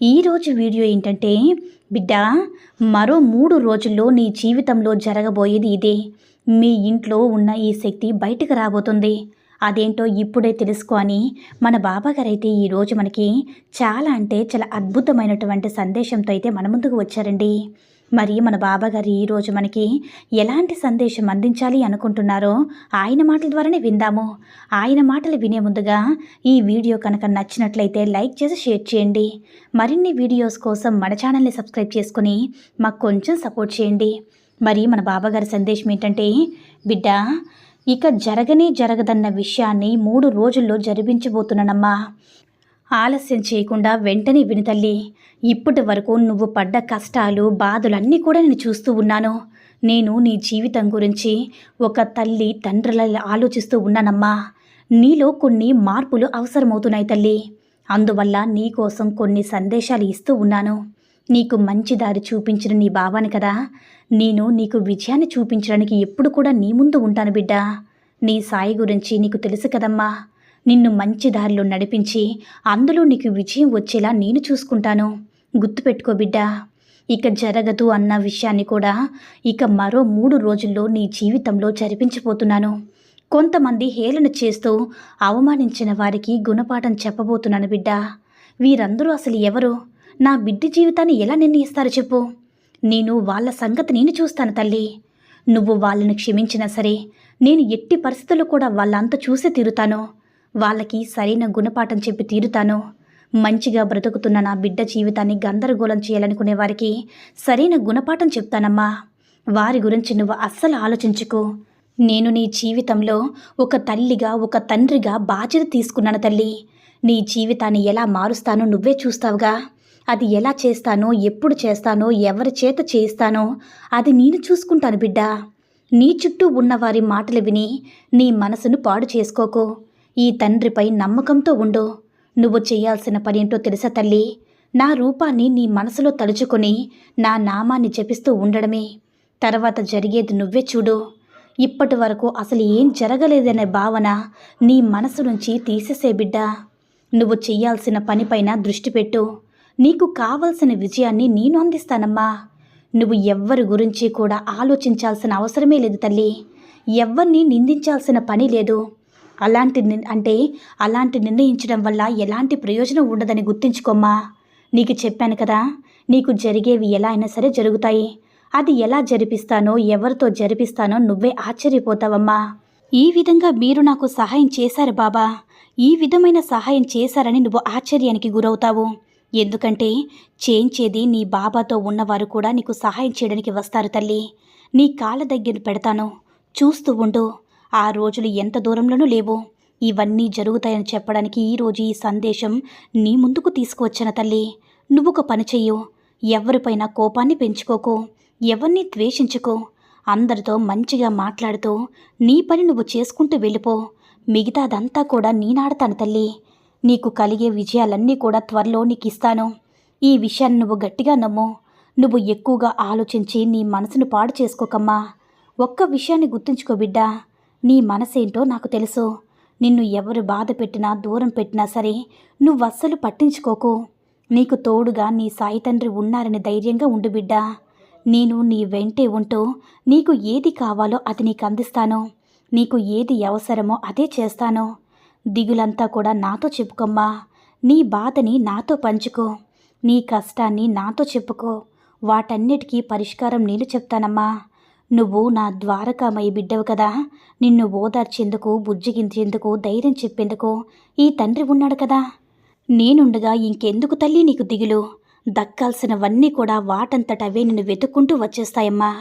ఈరోజు వీడియో ఏంటంటే బిడ్డ మరో మూడు రోజుల్లో నీ జీవితంలో జరగబోయేది ఇదే. మీ ఇంట్లో ఉన్న ఈ శక్తి బయటకు రాబోతుంది. అదేంటో ఇప్పుడే తెలుసుకో అని మన అయితే ఈరోజు మనకి చాలా అంటే చాలా అద్భుతమైనటువంటి సందేశంతో అయితే మన ముందుకు వచ్చారండి. మరి మన బాబాగారు ఈరోజు మనకి ఎలాంటి సందేశం అందించాలి అనుకుంటున్నారో ఆయన మాటల ద్వారానే విందాము. ఆయన మాటలు వినే ముందుగా ఈ వీడియో కనుక నచ్చినట్లయితే లైక్ చేసి షేర్ చేయండి. మరిన్ని వీడియోస్ కోసం మన ఛానల్ని సబ్స్క్రైబ్ చేసుకుని మాకు కొంచెం సపోర్ట్ చేయండి. మరి మన బాబాగారి సందేశం ఏంటంటే బిడ్డ ఇక జరగనే జరగదన్న విషయాన్ని మూడు రోజుల్లో జరిపించబోతున్నానమ్మా. ఆలస్యం చేయకుండా వెంటనే విని తల్లి. ఇప్పటి వరకు నువ్వు పడ్డ కష్టాలు బాధలన్నీ కూడా నేను చూస్తూ ఉన్నాను. నేను నీ జీవితం గురించి ఒక తల్లి తండ్రుల ఆలోచిస్తూ ఉన్నానమ్మా. నీలో కొన్ని మార్పులు అవసరమవుతున్నాయి తల్లి. అందువల్ల నీకోసం కొన్ని సందేశాలు ఇస్తూ ఉన్నాను. నీకు మంచి దారి చూపించిన నీ బావాని కదా. నేను నీకు విజయాన్ని చూపించడానికి ఎప్పుడు కూడా నీ ముందు ఉంటాను బిడ్డ. నీ సాయి గురించి నీకు తెలుసు కదమ్మా. నిన్ను మంచి దారిలో నడిపించి అందులో నీకు విజయం వచ్చేలా నేను చూసుకుంటాను. గుర్తుపెట్టుకో బిడ్డా ఇక జరగదు అన్న విషయాన్ని కూడా ఇక మరో మూడు రోజుల్లో నీ జీవితంలో జరిపించబోతున్నాను. కొంతమంది హేళన చేస్తూ అవమానించిన వారికి గుణపాఠం చెప్పబోతున్నాను బిడ్డ. వీరందరూ అసలు ఎవరు? నా బిడ్డ జీవితాన్ని ఎలా నిర్ణయిస్తారు చెప్పు. నేను వాళ్ళ సంగతి నేను చూస్తాను తల్లి. నువ్వు వాళ్ళని క్షమించినా సరే నేను ఎట్టి పరిస్థితుల్లో కూడా వాళ్ళంతా చూసే తీరుతాను. వాళ్ళకి సరైన గుణపాఠం చెప్పి తీరుతాను. మంచిగా బ్రతుకుతున్న నా బిడ్డ జీవితాన్ని గందరగోళం చేయాలనుకునే వారికి సరైన గుణపాఠం చెప్తానమ్మా. వారి గురించి నువ్వు అస్సలు ఆలోచించుకో. నేను నీ జీవితంలో ఒక తల్లిగా ఒక తండ్రిగా బాధ్యత తీసుకున్నాను తల్లి. నీ జీవితాన్ని ఎలా మారుస్తానో నువ్వే చూస్తావుగా. అది ఎలా చేస్తానో ఎప్పుడు చేస్తానో ఎవరి చేత చేయిస్తానో అది నేను చూసుకుంటాను బిడ్డ. నీ చుట్టూ ఉన్నవారి మాటలు విని నీ మనసును పాడు చేసుకోకు. ఈ తండ్రిపై నమ్మకంతో ఉండు. నువ్వు చేయాల్సిన పనేంటో తెలుసా తల్లి? నా రూపాన్ని నీ మనసులో తలుచుకొని నా నామాన్ని జపిస్తూ ఉండడమే. తర్వాత జరిగేది నువ్వే చూడు. ఇప్పటి వరకు అసలు ఏం జరగలేదనే భావన నీ మనసు నుంచి తీసేసే బిడ్డ. నువ్వు చెయ్యాల్సిన పనిపైన దృష్టి పెట్టు. నీకు కావలసిన విజయాన్ని నేను అందిస్తానమ్మా. నువ్వు ఎవ్వరి గురించి కూడా ఆలోచించాల్సిన అవసరమే లేదు తల్లి. ఎవ్వరిని నిందించాల్సిన పని లేదు. అలాంటి అంటే అలాంటి నిర్ణయించడం వల్ల ఎలాంటి ప్రయోజనం ఉండదని గుర్తుంచుకోమ్మా. నీకు చెప్పాను కదా నీకు జరిగేవి ఎలా అయినా సరే జరుగుతాయి. అది ఎలా జరిపిస్తానో ఎవరితో జరిపిస్తానో నువ్వే ఆశ్చర్యపోతావమ్మా. ఈ విధంగా మీరు నాకు సహాయం చేశారు బాబా. ఈ విధమైన సహాయం చేశారని నువ్వు ఆశ్చర్యానికి గురవుతావు. ఎందుకంటే చేయించేది నీ బాబాతో ఉన్నవారు కూడా నీకు సహాయం చేయడానికి వస్తారు తల్లి. నీ కాళ్ళ దగ్గర పెడతాను. చూస్తూ ఉండు. ఆ రోజులు ఎంత దూరంలోనూ లేవు. ఇవన్నీ జరుగుతాయని చెప్పడానికి ఈరోజు ఈ సందేశం నీ ముందుకు తీసుకువచ్చిన తల్లి. నువ్వు ఒక పని చెయ్యు. ఎవరిపైన కోపాన్ని పెంచుకోకు. ఎవరిని ద్వేషించుకో. అందరితో మంచిగా మాట్లాడుతూ నీ పని నువ్వు చేసుకుంటూ వెళ్ళిపో. మిగతాదంతా కూడా నేనాడతాను తల్లి. నీకు కలిగే విజయాలన్నీ కూడా త్వరలో నీకు ఇస్తాను ఈ విషయాన్ని నువ్వు గట్టిగా నమ్ము. నువ్వు ఎక్కువగా ఆలోచించి నీ మనసును పాడు చేసుకోకమ్మా. ఒక్క విషయాన్ని గుర్తుంచుకో బిడ్డా. నీ మనసేంటో నాకు తెలుసు. నిన్ను ఎవరు బాధ పెట్టినా దూరం పెట్టినా సరే నువ్వు అస్సలు పట్టించుకోకు. నీకు తోడుగా నీ సాయి తండ్రి ఉన్నారని ధైర్యంగా ఉండు బిడ్డా. నేను నీ వెంటే ఉంటూ నీకు ఏది కావాలో అది నీకు అందిస్తాను. నీకు ఏది అవసరమో అదే చేస్తాను. దిగులంతా కూడా నాతో చెప్పుకోమ్మా. నీ బాధని నాతో పంచుకో. నీ కష్టాన్ని నాతో చెప్పుకో. వాటన్నిటికీ పరిష్కారం నేను చెప్తానమ్మా. నువ్వు నా ద్వారకామయ్య బిడ్డవు కదా. నిన్ను ఓదార్చేందుకు బుజ్జిగించేందుకు ధైర్యం చెప్పేందుకు ఈ తండ్రి ఉన్నాడు కదా. నేనుండగా ఇంకెందుకు తల్లి నీకు దిగులు? దక్కాల్సినవన్నీ కూడా వాటంతటవే నిన్ను వెతుక్కుంటూ వచ్చేస్తాయమ్మా.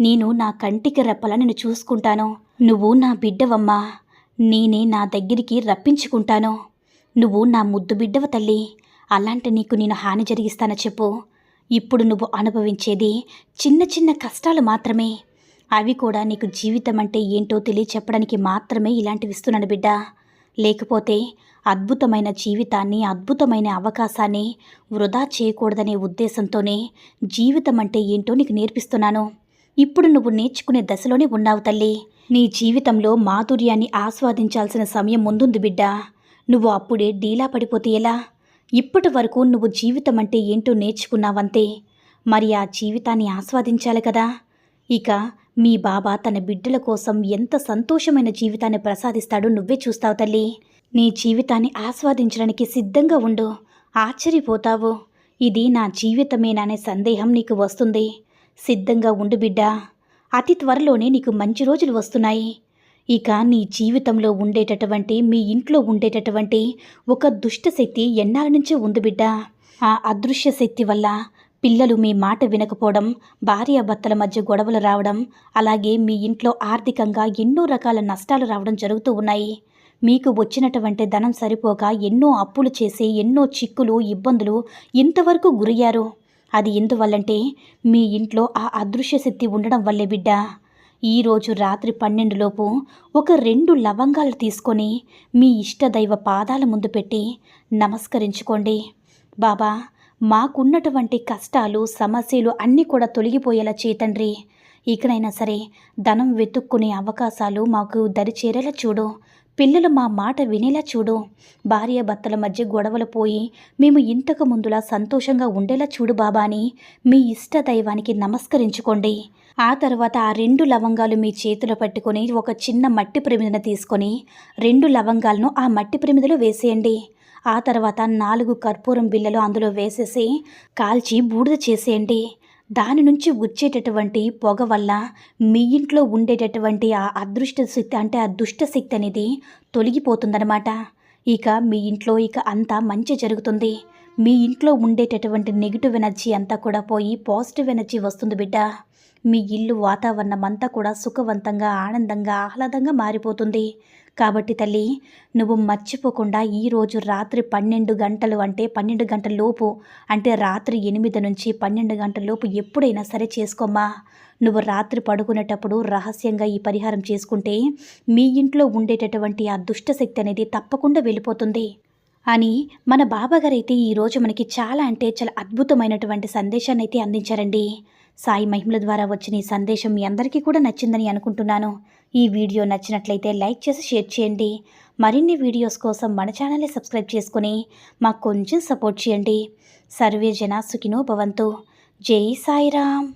నేను నా కంటికి రెప్పలా నిన్ను చూసుకుంటాను. నువ్వు నా బిడ్డవమ్మా. నేనే నా దగ్గరికి రప్పించుకుంటాను. నువ్వు నా ముద్దు బిడ్డవ తల్లి. అలాంటి నీకు నేను హాని జరిగిస్తాన చెప్పు. ఇప్పుడు నువ్వు అనుభవించేది చిన్న చిన్న కష్టాలు మాత్రమే. అవి కూడా నీకు జీవితం అంటే ఏంటో తెలియచెప్పడానికి మాత్రమే ఇలాంటివి ఇస్తున్నాను బిడ్డ. లేకపోతే అద్భుతమైన జీవితాన్ని అద్భుతమైన అవకాశాన్ని వృధా చేయకూడదనే ఉద్దేశంతోనే జీవితం అంటే ఏంటో నీకు నేర్పిస్తున్నాను. ఇప్పుడు నువ్వు నేర్చుకునే దశలోనే ఉన్నావు తల్లి. నీ జీవితంలో మాధుర్యాన్ని ఆస్వాదించాల్సిన సమయం ముందుంది బిడ్డ. నువ్వు అప్పుడే డీలా పడిపోతే ఎలా? ఇప్పటి వరకు నువ్వు జీవితం అంటే ఏంటో నేర్చుకున్నావంతే. మరి ఆ జీవితాన్ని ఆస్వాదించాలి కదా. ఇక మీ బాబా తన బిడ్డల కోసం ఎంత సంతోషమైన జీవితాన్ని ప్రసాదిస్తాడో నువ్వే చూస్తావు తల్లి. నీ జీవితాన్ని ఆస్వాదించడానికి సిద్ధంగా ఉండు. ఆశ్చర్యపోతావు. ఇది నా జీవితమేనానే సందేహం నీకు వస్తుంది. సిద్ధంగా ఉండు బిడ్డా. అతి త్వరలోనే నీకు మంచి రోజులు వస్తున్నాయి. ఇక నీ జీవితంలో ఉండేటటువంటి మీ ఇంట్లో ఉండేటటువంటి ఒక దుష్ట శక్తి ఎన్నాళ్ళ నుంచే ఉంది బిడ్డ. ఆ అదృశ్య శక్తి వల్ల పిల్లలు మీ మాట వినకపోవడం భార్యాభర్తల మధ్య గొడవలు రావడం అలాగే మీ ఇంట్లో ఆర్థికంగా ఎన్నో రకాల నష్టాలు రావడం జరుగుతూ ఉన్నాయి. మీకు వచ్చినటువంటి ధనం సరిపోక ఎన్నో అప్పులు చేసి ఎన్నో చిక్కులు ఇబ్బందులు ఇంతవరకు గురయ్యారు. అది ఎందువల్లంటే మీ ఇంట్లో ఆ అదృశ్య శక్తి ఉండడం వల్లే బిడ్డ. ఈరోజు రాత్రి పన్నెండులోపు ఒక రెండు లవంగాలు తీసుకొని మీ ఇష్టదైవ పాదాల ముందు పెట్టి నమస్కరించుకోండి. బాబా మాకున్నటువంటి కష్టాలు సమస్యలు అన్నీ కూడా తొలగిపోయేలా చేతండ్రి. ఇకనైనా సరే ధనం వెతుక్కునే అవకాశాలు మాకు దరిచేరేలా చూడు. పిల్లలు మా మాట వినేలా చూడు. భార్య భర్తల మధ్య గొడవలు పోయి మేము ఇంతకు ముందులా సంతోషంగా ఉండేలా చూడు బాబా అని మీ ఇష్ట దైవానికి నమస్కరించుకోండి. ఆ తర్వాత ఆ రెండు లవంగాలు మీ చేతిలో పట్టుకొని ఒక చిన్న మట్టి ప్రమిదను తీసుకొని రెండు లవంగాలను ఆ మట్టి ప్రమిదలో వేసేయండి. ఆ తర్వాత నాలుగు కర్పూరం బిళ్ళలు అందులో వేసేసి కాల్చి బూడిద చేసేయండి. దాని నుంచి వచ్చేటటువంటి పొగ వల్ల మీ ఇంట్లో ఉండేటటువంటి ఆ అదృష్ట శక్తి అంటే ఆ దుష్ట శక్తి అనేది తొలగిపోతుందన్నమాట. ఇక మీ ఇంట్లో ఇక అంతా మంచి జరుగుతుంది. మీ ఇంట్లో ఉండేటటువంటి నెగిటివ్ ఎనర్జీ అంతా కూడా పోయి పాజిటివ్ ఎనర్జీ వస్తుంది బిడ్డ. మీ ఇల్లు వాతావరణం అంతా కూడా సుఖవంతంగా ఆనందంగా ఆహ్లాదంగా మారిపోతుంది. కాబట్టి తల్లి నువ్వు మర్చిపోకుండా ఈరోజు రాత్రి పన్నెండు గంటలు అంటే పన్నెండు గంటల లోపు అంటే రాత్రి ఎనిమిది నుంచి పన్నెండు గంటల లోపు ఎప్పుడైనా సరే చేసుకోమ్మా. నువ్వు రాత్రి పడుకునేటప్పుడు రహస్యంగా ఈ పరిహారం చేసుకుంటే మీ ఇంట్లో ఉండేటటువంటి ఆ దుష్టశక్తి అనేది తప్పకుండా వెళ్ళిపోతుంది. అని మన బాబాగారైతే ఈరోజు మనకి చాలా అంటే చాలా అద్భుతమైనటువంటి సందేశాన్ని అయితే అందించారండి. సాయి మహిమల ద్వారా వచ్చిన ఈ సందేశం మీ అందరికీ కూడా నచ్చిందని అనుకుంటున్నాను. ఈ వీడియో నచ్చినట్లయితే లైక్ చేసి షేర్ చేయండి. మరిన్ని వీడియోస్ కోసం మన ఛానల్ని సబ్స్క్రైబ్ చేసుకుని మాకు కొంచెం సపోర్ట్ చేయండి. సర్వే జన సుఖినో భవంతు. జై సాయిరామ్.